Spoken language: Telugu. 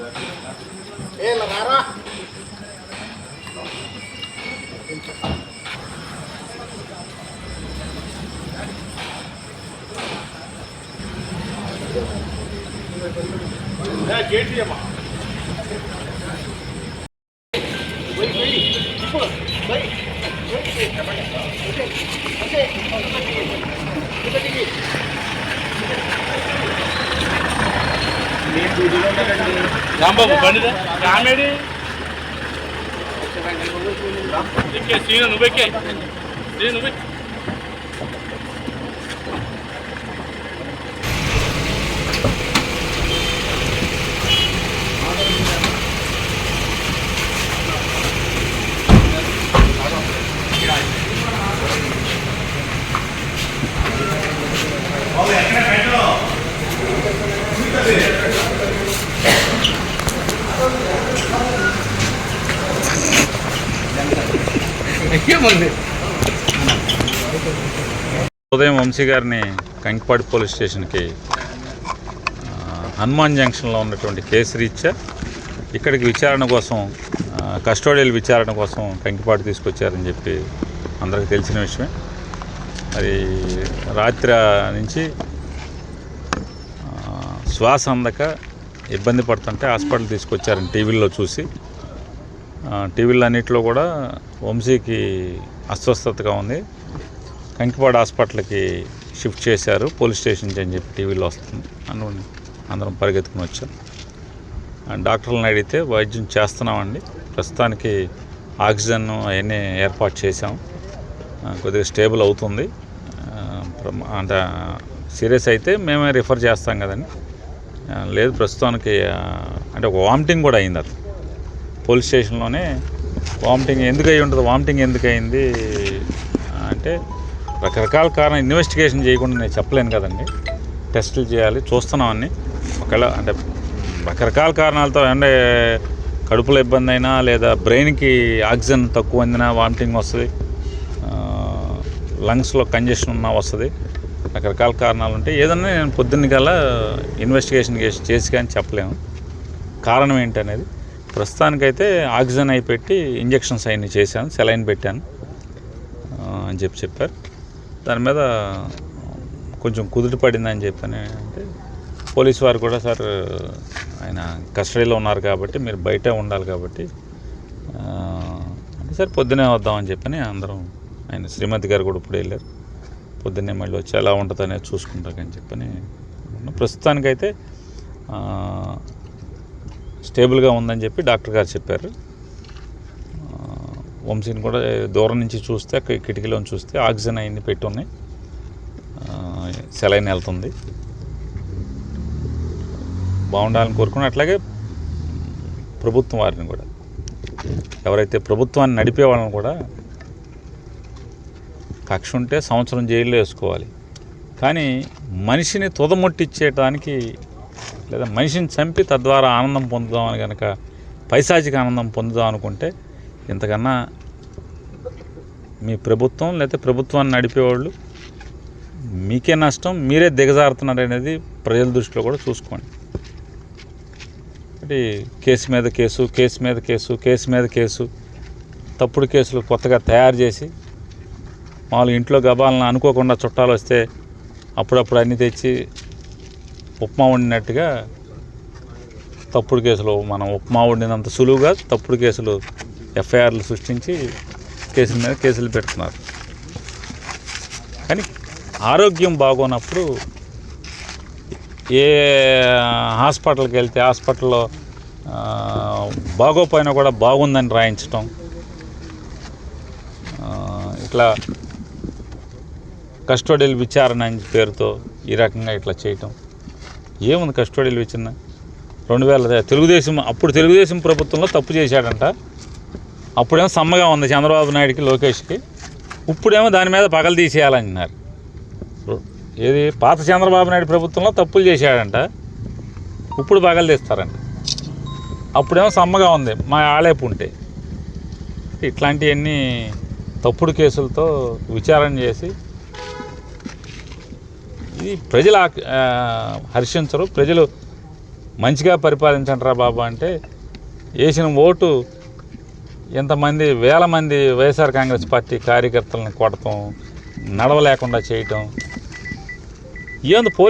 ए लगा रहा। गेट लिया वही। वही। वही वही। రాంబాబు బండి కామెడీ. ఎక్కే సీను నువ్వు ఎక్కే సీను నువ్వు ఉదయం వంశీ గారిని కంకిపాడు పోలీస్ స్టేషన్కి హనుమాన్ జంక్షన్లో ఉన్నటువంటి కేసు రీత్యా ఇక్కడికి విచారణ కోసం కస్టోడియల్ విచారణ కోసం కంకిపాడు తీసుకొచ్చారని చెప్పి అందరికి తెలిసిన విషయమే. మరి రాత్రి నుంచి శ్వాస అందక ఇబ్బంది పడుతుంటే హాస్పిటల్ తీసుకొచ్చారని టీవీల్లో చూసి టీవీలన్నింటిలో కూడా వంశీకి అస్వస్థతగా ఉంది. కంకిపాడు హాస్పిటల్కి షిఫ్ట్ చేశారు. పోలీస్ స్టేషన్ అని చెప్పి టీవీలో వస్తుంది. అని అందరం పరిగెత్తుకుని వచ్చాం. డాక్టర్లను అడిగితే వైద్యం చేస్తున్నామండి. ప్రస్తుతానికి ఆక్సిజన్ అవన్నీ ఏర్పాటు చేశాం. కొద్దిగా స్టేబుల్ అవుతుంది. అంత సీరియస్ అయితే మేమే రిఫర్ చేస్తాం కదండి. లేదు ప్రస్తుతానికి అంటే ఒక వామిటింగ్ కూడా అయింది అతను. పోలీస్ స్టేషన్లోనే వామిటింగ్ ఎందుకు అయి ఉంటుంది వామిటింగ్ ఎందుకు అయింది అంటే రకరకాల కారణం ఇన్వెస్టిగేషన్ చేయకుండా నేను చెప్పలేను కదండి. టెస్టులు చేయాలి చూస్తున్నాం అన్ని. ఒకవేళ అంటే రకరకాల కారణాలతో అంటే కడుపులో ఇబ్బంది అయినా లేదా బ్రెయిన్కి ఆక్సిజన్ తక్కువ అందినా వామిటింగ్ వస్తుంది లంగ్స్లో కంజెషన్ ఉన్నా వస్తుంది రకరకాల కారణాలు ఉంటాయి ఏదన్నా నేను పొద్దున్న కల్లా ఇన్వెస్టిగేషన్ చేసి చేసి కానీ చెప్పలేము కారణం ఏంటనేది ప్రస్తుతానికైతే ఆక్సిజన్ అయి పెట్టి ఇంజెక్షన్స్ అయిన చేశాను సెలైన్ పెట్టాను అని చెప్పి చెప్పారు. దాని మీద కొంచెం కుదుట పడిందని చెప్పాను అంటే పోలీస్ వారు కూడా సార్ ఆయన కస్టడీలో ఉన్నారు కాబట్టి మీరు బయటే ఉండాలి కాబట్టి అంటే సార్ పొద్దునే వద్దామని చెప్పని అందరం ఆయన శ్రీమతి గారు కూడా ఇప్పుడు వెళ్ళారు. పొద్దున్నే మళ్ళీ వచ్చి ఎలా ఉంటుంది అనేది చూసుకుంటాకని చెప్పని ప్రస్తుతానికైతే స్టేబుల్గా ఉందని చెప్పి డాక్టర్ గారు చెప్పారు. వంశీని కూడా దూరం నుంచి చూస్తే కిటికీలో చూస్తే ఆక్సిజన్ అయింది పెట్టి సెలైన్ వెళ్తుంది. బాగుండాలని కోరుకుని అట్లాగే ప్రభుత్వం వారిని కూడా. ఎవరైతే ప్రభుత్వాన్ని నడిపే వాళ్ళని కూడా కక్ష ఉంటే సంవత్సరం జైల్లో వేసుకోవాలి. కానీ మనిషిని తుదముట్టిచ్చేయడానికి లేదా మనిషిని చంపి తద్వారా ఆనందం పొందుదామని కనుక పైశాచిక ఆనందం పొందుదాం అనుకుంటే ఇంతకన్నా మీ ప్రభుత్వం లేదా ప్రభుత్వాన్ని నడిపేవాళ్ళు మీకే నష్టం మీరే దిగజారుతున్నారు అనేది ప్రజల దృష్టిలో కూడా చూసుకోండి. అంటే కేసు మీద కేసు కేసు మీద కేసు కేసు మీద కేసు తప్పుడు కేసులు కొత్తగా తయారు చేసి మామూలు ఇంట్లో గబాలను అనుకోకుండా చుట్టాలు వస్తే అప్పుడప్పుడు అన్నీ తెచ్చి ఉప్మా వండినట్టుగా తప్పుడు కేసులు మనం ఉప్మా వండినంత సులువుగా తప్పుడు కేసులు ఎఫ్ఐఆర్లు సృష్టించి కేసుల మీద కేసులు పెడుతున్నారు. కానీ ఆరోగ్యం బాగోనప్పుడు ఏ హాస్పిటల్కి వెళ్తే హాస్పిటల్లో బాగోపోయినా కూడా బాగుందని రాయించటం ఇట్లా కస్టోడియల్ విచారణ అని పేరుతో ఈ రకంగా ఇట్లా చేయటం. ఏముంది కస్టడీలు ఇచ్చిన రెండు వేల తెలుగుదేశం అప్పుడు తెలుగుదేశం ప్రభుత్వంలో తప్పు చేశాడంట. అప్పుడేమో సమ్మగా ఉంది చంద్రబాబు నాయుడికి లోకేష్కి. ఇప్పుడేమో దాని మీద పగలు తీసేయాలన్నారు. ఏది? పాత చంద్రబాబు నాయుడు ప్రభుత్వంలో తప్పులు చేశాడంట. ఇప్పుడు పగలు తీస్తారంట. అప్పుడేమో సమ్మగా ఉంది మా ఆలేపు ఉంటే. ఇట్లాంటివన్నీ తప్పుడు కేసులతో విచారణ చేసి ఇది ప్రజలు హర్షించరు. ప్రజలు మంచిగా పరిపాలించండిరా బాబు అంటే వేసిన ఓటు ఇంతమంది వేల మంది వైఎస్ఆర్ కాంగ్రెస్ పార్టీ కార్యకర్తలను కొడటం నడవలేకుండా చేయటం. ఏంది పోలీసు